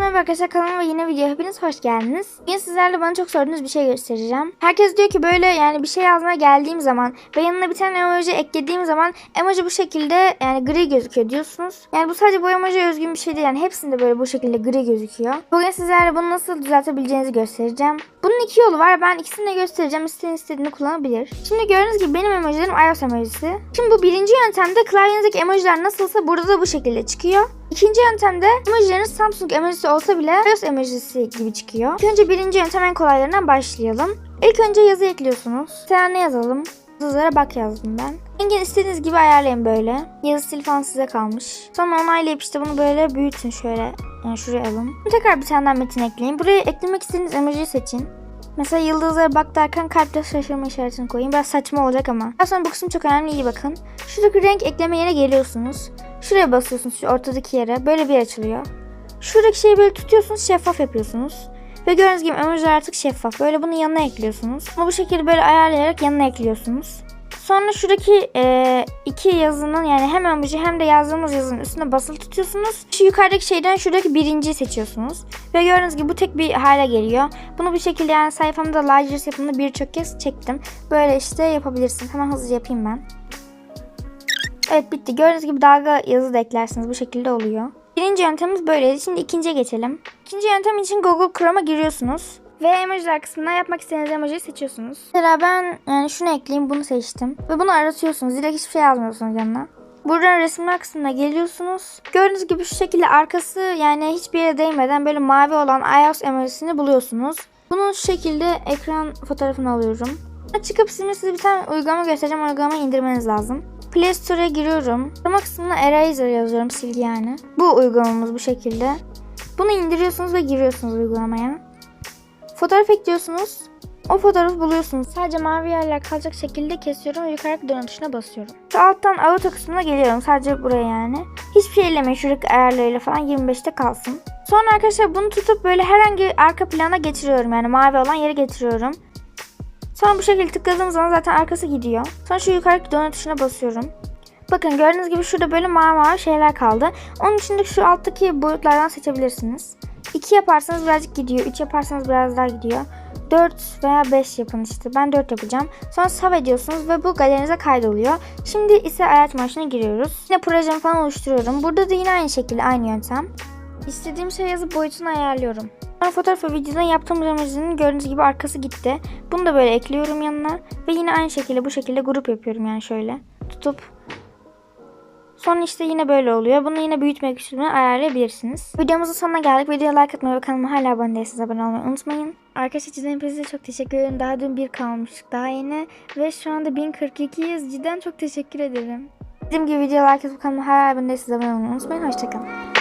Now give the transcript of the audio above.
merhaba arkadaşlar kanalıma yine video hepiniz hoş geldiniz. Bugün sizlerle bana çok sorduğunuz bir şey göstereceğim. Herkes diyor ki böyle yani bir şey yazmaya geldiğim zaman ve yanına bir tane emoji eklediğim zaman emoji bu şekilde yani gri gözüküyor diyorsunuz. Yani bu sadece bu emoji özgün bir şey değil yani hepsinde böyle bu şekilde gri gözüküyor. Bugün sizlerle bunu nasıl düzeltebileceğinizi göstereceğim. Bunun iki yolu var ben ikisini de göstereceğim isteyen istediğini kullanabilir. Şimdi gördüğünüz gibi benim emojilerim iOS emojisi. Şimdi bu birinci yöntemde klavyenizdeki emojiler nasılsa burada da bu şekilde çıkıyor. İkinci yöntemde emojilerin Samsung emojisi olsa bile iOS emojisi gibi çıkıyor. İlk önce birinci yöntem en kolaylarından başlayalım. İlk önce yazı ekliyorsunuz. Mesela ne yazalım? Yazılara bak yazdım ben. Rengini istediğiniz gibi ayarlayın böyle. Yazı stili falan size kalmış. Sonra onaylayıp işte bunu böyle büyütün şöyle. Yani şuraya alın. Tekrar bir tane daha metin ekleyin. Buraya eklemek istediğiniz emojiyi seçin. Mesela yıldızlara bak derken kalpte şaşırma işaretini koyayım. Biraz saçma olacak ama. Daha sonra bu kısım çok önemli iyi bakın. Şuradaki renk ekleme yerine geliyorsunuz. Şuraya basıyorsunuz şu ortadaki yere. Böyle bir açılıyor. Şuradaki şeyi böyle tutuyorsunuz şeffaf yapıyorsunuz. Ve gördüğünüz gibi emojiler artık şeffaf. Böyle bunu yanına ekliyorsunuz. Ama bu şekilde böyle ayarlayarak yanına ekliyorsunuz. Sonra şuradaki e, iki yazının yani hem emoji hem de yazdığımız yazının üstüne basılı tutuyorsunuz. Şu yukarıdaki şeyden şuradaki birinciyi seçiyorsunuz. Ve gördüğünüz gibi bu tek bir hale geliyor. Bunu bir şekilde yani sayfamda Ligers yapımında birçok kez çektim. Böyle işte yapabilirsiniz. Hemen hızlıca yapayım ben. Evet bitti. Gördüğünüz gibi dalga yazı da eklersiniz. Bu şekilde oluyor. Birinci yöntemimiz böyleydi. Şimdi ikinciye geçelim. İkinci yöntem için Google Chrome'a giriyorsunuz. Ve emojiler kısmından yapmak istediğiniz emojiyi seçiyorsunuz. Mesela ben yani şunu ekleyeyim bunu seçtim. Ve bunu aratıyorsunuz. Direkt hiçbir şey yazmıyorsunuz yanına. Buradan resimler kısmına geliyorsunuz. Gördüğünüz gibi şu şekilde arkası yani hiçbir yere değmeden böyle mavi olan iOS emojisini buluyorsunuz. Bunu şu şekilde ekran fotoğrafını alıyorum. Çıkıp şimdi size bir tane uygulama göstereceğim. Uygulamayı indirmeniz lazım. Play Store'a giriyorum. Arama kısmına Eraser yazıyorum silgi yani. Bu uygulamamız bu şekilde. Bunu indiriyorsunuz ve giriyorsunuz uygulamaya. Fotoğraf ekliyorsunuz. O fotoğrafı buluyorsunuz. Sadece mavi yerler kalacak şekilde kesiyorum ve yukarı dönüm tuşuna basıyorum. Şu alttan auto kısmına geliyorum. Sadece buraya yani. Hiçbir şey ellemeyin. Şuradaki ayarlarıyla falan 25'te kalsın. Sonra arkadaşlar bunu tutup böyle herhangi arka plana getiriyorum. Yani mavi olan yere getiriyorum. Sonra bu şekilde tıkladığım zaman zaten arkası gidiyor. Sonra şu yukarıdaki dönüm tuşuna basıyorum. Bakın gördüğünüz gibi şurada böyle mavi mavi şeyler kaldı. Onun içinde şu alttaki boyutlardan seçebilirsiniz. 2 yaparsanız birazcık gidiyor. 3 yaparsanız biraz daha gidiyor. 4 veya 5 yapın işte. Ben 4 yapacağım. Sonra save ediyorsunuz ve bu galerinize kaydoluyor. Şimdi ise araç maaşına giriyoruz. Yine projemi falan oluşturuyorum. Burada da yine aynı şekilde aynı yöntem. İstediğim şey yazıp boyutunu ayarlıyorum. Sonra fotoğraf ve videodan yaptığım emojinin gördüğünüz gibi arkası gitti. Bunu da böyle ekliyorum yanına. Ve yine aynı şekilde bu şekilde grup yapıyorum yani şöyle. Tutup Sonra işte yine böyle oluyor. Bunu yine büyütmek için ayarlayabilirsiniz. Videomuzun sonuna geldik. Videoya like atmayı ve kanalıma hala abone değilseniz abone olmayı unutmayın. Arkadaşlar cidden hepinize çok teşekkür ederim. Daha dün bir kalmıştık. Daha yeni. Ve şu anda 1042'yiz. Cidden çok teşekkür ederim. Dediğim gibi videoya like atıp kanalıma hala abone değilseniz abone olmayı unutmayın. Hoşçakalın.